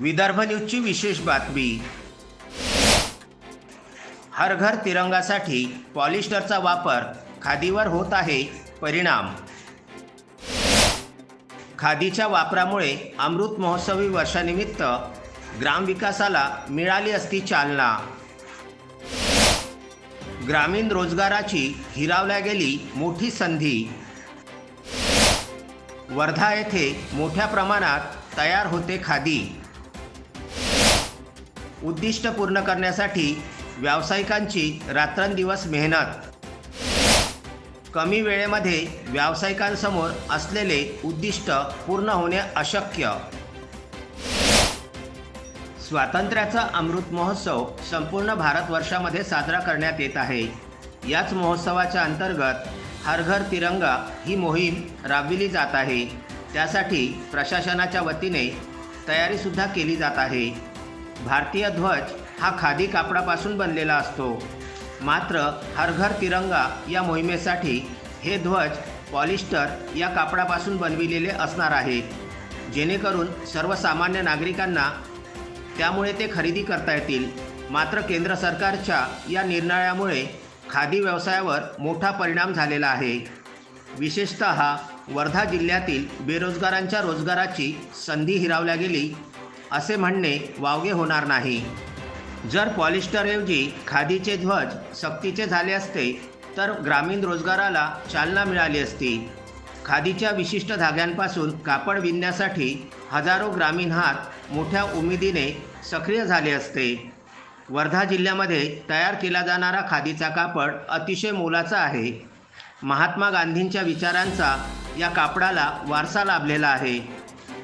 विदर्भ न्यूजची विशेष बातमी. हर घर तिरंगासाठी पॉलिस्टरचा वापर खादीवर होत आहे परिणाम. खादीच्या वापरामुळे अमृत महोत्सवी वर्षानिमित्त ग्रामविकासाला मिळाली असती चालना. ग्रामीण रोजगाराची हिरावल्या गेली मोठी संधी. वर्धा येथे मोठ्या प्रमाणात तयार होते खादी. उद्दिष्ट पूर्ण करण्यासाठी व्यावसायिकांची रात्रंदिवस मेहनत. कमी वेळेमध्ये व्यावसायिकांसमोर असलेले उद्दिष्ट पूर्ण होणे अशक्य. स्वातंत्र्याचा अमृत महोत्सव संपूर्ण भारतवर्षामध्ये साजरा करण्यात येत आहे. याच महोत्सवाच्या अंतर्गत हर घर तिरंगा ही मोहीम राबविली जात आहे. त्यासाठी प्रशासनाच्या वतीने तयारीसुद्धा केली जात आहे. भारतीय ध्वज हा खादी कापडापासून बनलेला असतो. मात्र हर घर तिरंगा या मोहिमेसाठी हे ध्वज पॉलिस्टर या कापडापासून बनविलेले असणार आहे. जेणेकरून सर्वसामान्य नागरिकांना त्यामुळे ते खरेदी करता येतील. मात्र केंद्र सरकारच्या या निर्णयामुळे खादी व्यवसायावर मोठा परिणाम झालेला आहे. विशेषत वर्धा जिल्ह्यातील बेरोजगारांच्या रोजगाराची संधी हिरावल्या गेली. असे म्हणणे वावगे होणार नाही. जर पॉलिस्टरऐवजी खादीचे ध्वज सक्तीचे झाले असते तर ग्रामीण रोजगाराला चालना मिळाली असती. खादीच्या विशिष्ट धाग्यांपासून कापड विणण्यासाठी हजारो ग्रामीण हात मोठ्या उमेदीने सक्रिय झाले असते. वर्धा जिल्ह्यामध्ये तयार केला जाणारा खादीचा कापड अतिशय मोलाचा आहे. महात्मा गांधींच्या विचारांचा या कापडाला वारसा लाभलेला आहे.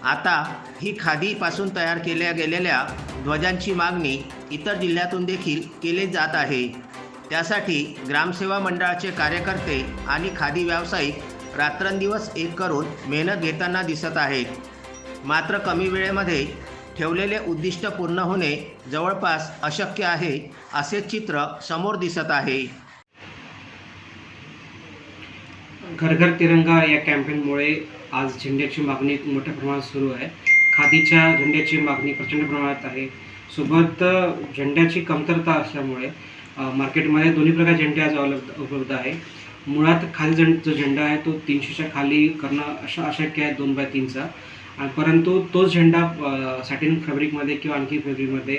आता ही खादीपासून तयार केल्या गेलेल्या ध्वजांची मागणी इतर जिल्ह्यातून देखील केली जात आहे. त्यासाठी ग्रामसेवा मंडळाचे कार्यकर्ते आणि खादी व्यावसायिक रात्रंदिवस एक करून मेहनत घेताना दिसत आहेत. मात्र कमी वेळेमध्ये ठेवलेले उद्दिष्ट पूर्ण होणे जवळपास अशक्य आहे असे चित्र समोर दिसत आहे. घर घर तिरंगा या कॅम्पेनमुळे आज झेंड्याची मागणी मोठ्या प्रमाणात सुरू आहे. खादीच्या झेंड्याची मागणी प्रचंड प्रमाणात आहे. सोबत झेंड्याची कमतरता असल्यामुळे मार्केटमध्ये दोन्ही प्रकार झेंडे आज उपलब्ध उपलब्ध आहे. मुळात खाली झें जो झेंडा आहे तो तीनशेच्या खाली करणं अशा अशक्य आहे दोन बाय तीनचा. आणि परंतु तोच झेंडा सॅटिन फॅब्रिकमध्ये किंवा आणखी फॅब्रिकमध्ये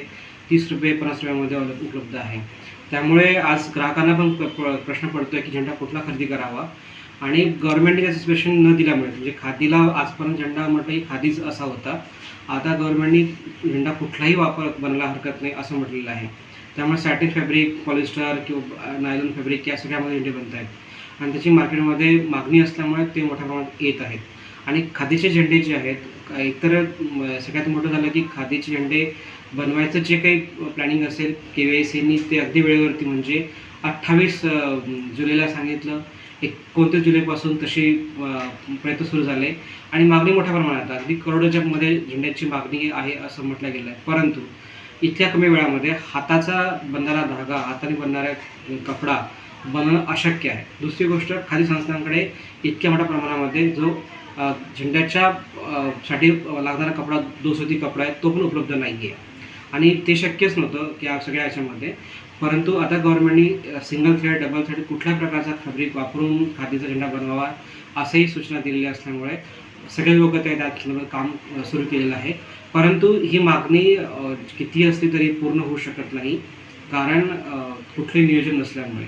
तीस रुपये पन्नास रुपयामध्ये उपलब्ध उपलब्ध आहे. त्यामुळे आज ग्राहकांना पण प्र- पडतो प्रश्न की झेंडा कुठला खरेदी करावा? आणि गव्हर्नमेंटने त्याचं स्पेशल न दिल्यामुळे म्हणजे खादीला आजपर्यंत झेंडा म्हटलं की खादीच असा होता. आता गव्हर्नमेंटनी झेंडा कुठलाही वापर बनला हरकत नाही असं म्हटलेलं आहे. त्यामुळे सॅटिन फॅब्रिक पॉलिस्टर किंवा नायलॉन फॅब्रिक या सगळ्यामध्ये झेंडे बनत आहेत. आणि त्याची मार्केटमध्ये मागणी असल्यामुळे ते मोठ्या प्रमाणात येत आहेत. आणि खादीचे झेंडे जे आहेत एकतर सगळ्यात मोठं झालं की खादीचे झेंडे बनवायचं जे काही प्लॅनिंग असेल के वाय आय सीनी ते अगदी वेळेवरती म्हणजे अठ्ठावीस जुलैला सांगितलं. एक कोणत्या जुलैपासून तशी प्रयत्न सुरू झाले. आणि मागणी मोठ्या प्रमाणात अगदी करोडोच्या मध्ये झेंड्याची मागणी आहे असं म्हटलं गेलं आहे परंतु इतक्या कमी वेळामध्ये हाताचा बनणारा धागा हाताने बनणारा कपडा बनवणं अशक्य आहे. दुसरी गोष्ट खादी संस्थांकडे इतक्या मोठ्या प्रमाणामध्ये जो झेंड्याच्या साठी लागणारा कपडा दोसती कपडा आहे तो पण उपलब्ध नाही आहे आणि ते शक्यच नव्हतं की सगळ्या याच्यामध्ये. परंतु आता गव्हर्नमेंटनी सिंगल थ्रेड डबल थ्रेड कुठल्या प्रकारचा फॅब्रिक वापरून खादीचा झेंडा बनवावा असंही सूचना दिलेल्या असल्यामुळे सगळे लोक त्या त्यातलं काम सुरू केलेलं आहे. परंतु ही मागणी किती असली तरी पूर्ण होऊ शकत नाही. कारण कुठले नियोजन नसल्यामुळे.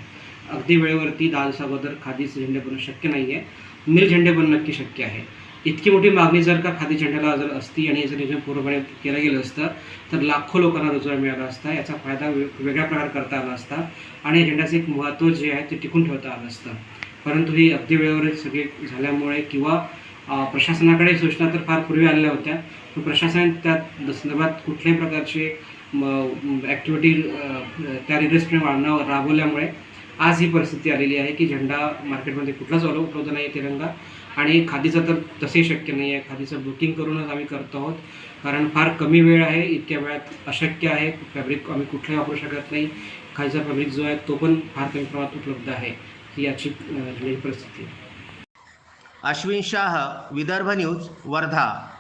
अगदी वेळेवरती दहा दिवसाबद्दल खादीचे झेंडे बनणं शक्य नाही आहे मिल झेंडे बनणं नक्की शक्य आहे. इतकी मोठी मागणी जर का खादी झेंड्याला जर असती आणि याचं नियोजन पूर्णपणे केलं गेलं असतं तर लाखो लोकांना रोजगार मिळाला असता याचा फायदा वेगळ्या प्रकारे करता आला असता आणि झेंड्याचं एक महत्त्व जे आहे ते टिकून ठेवता आलं असतं. परंतु ही अगदी वेळेवर सगळे झाल्यामुळे किंवा प्रशासनाकडे सूचना तर फार पूर्वी आलेल्या होत्या पण प्रशासन त्या संदर्भात कुठल्याही प्रकारचे ॲक्टिव्हिटी त्या रिलेस्टने वाढणं राबवल्यामुळे आज ही परिस्थिती आलेली आहे की झेंडा मार्केटमध्ये कुठलाच ऑलो उपलब्ध नाही तिरंगा. आणि खादीचं तर तसंही शक्य नाही आहे. खादीचं बुकिंग करूनच आम्ही करत आहोत. कारण फार कमी वेळ आहे. इतक्या वेळात अशक्य आहे. फॅब्रिक आम्ही कुठलंही वापरू शकत नाही. खादीचा फॅब्रिक जो आहे तो पण फार कमी प्रमाणात उपलब्ध आहे. ही याची झालेली परिस्थिती आहे. अश्विन शाह विदर्भ न्यूज वर्धा.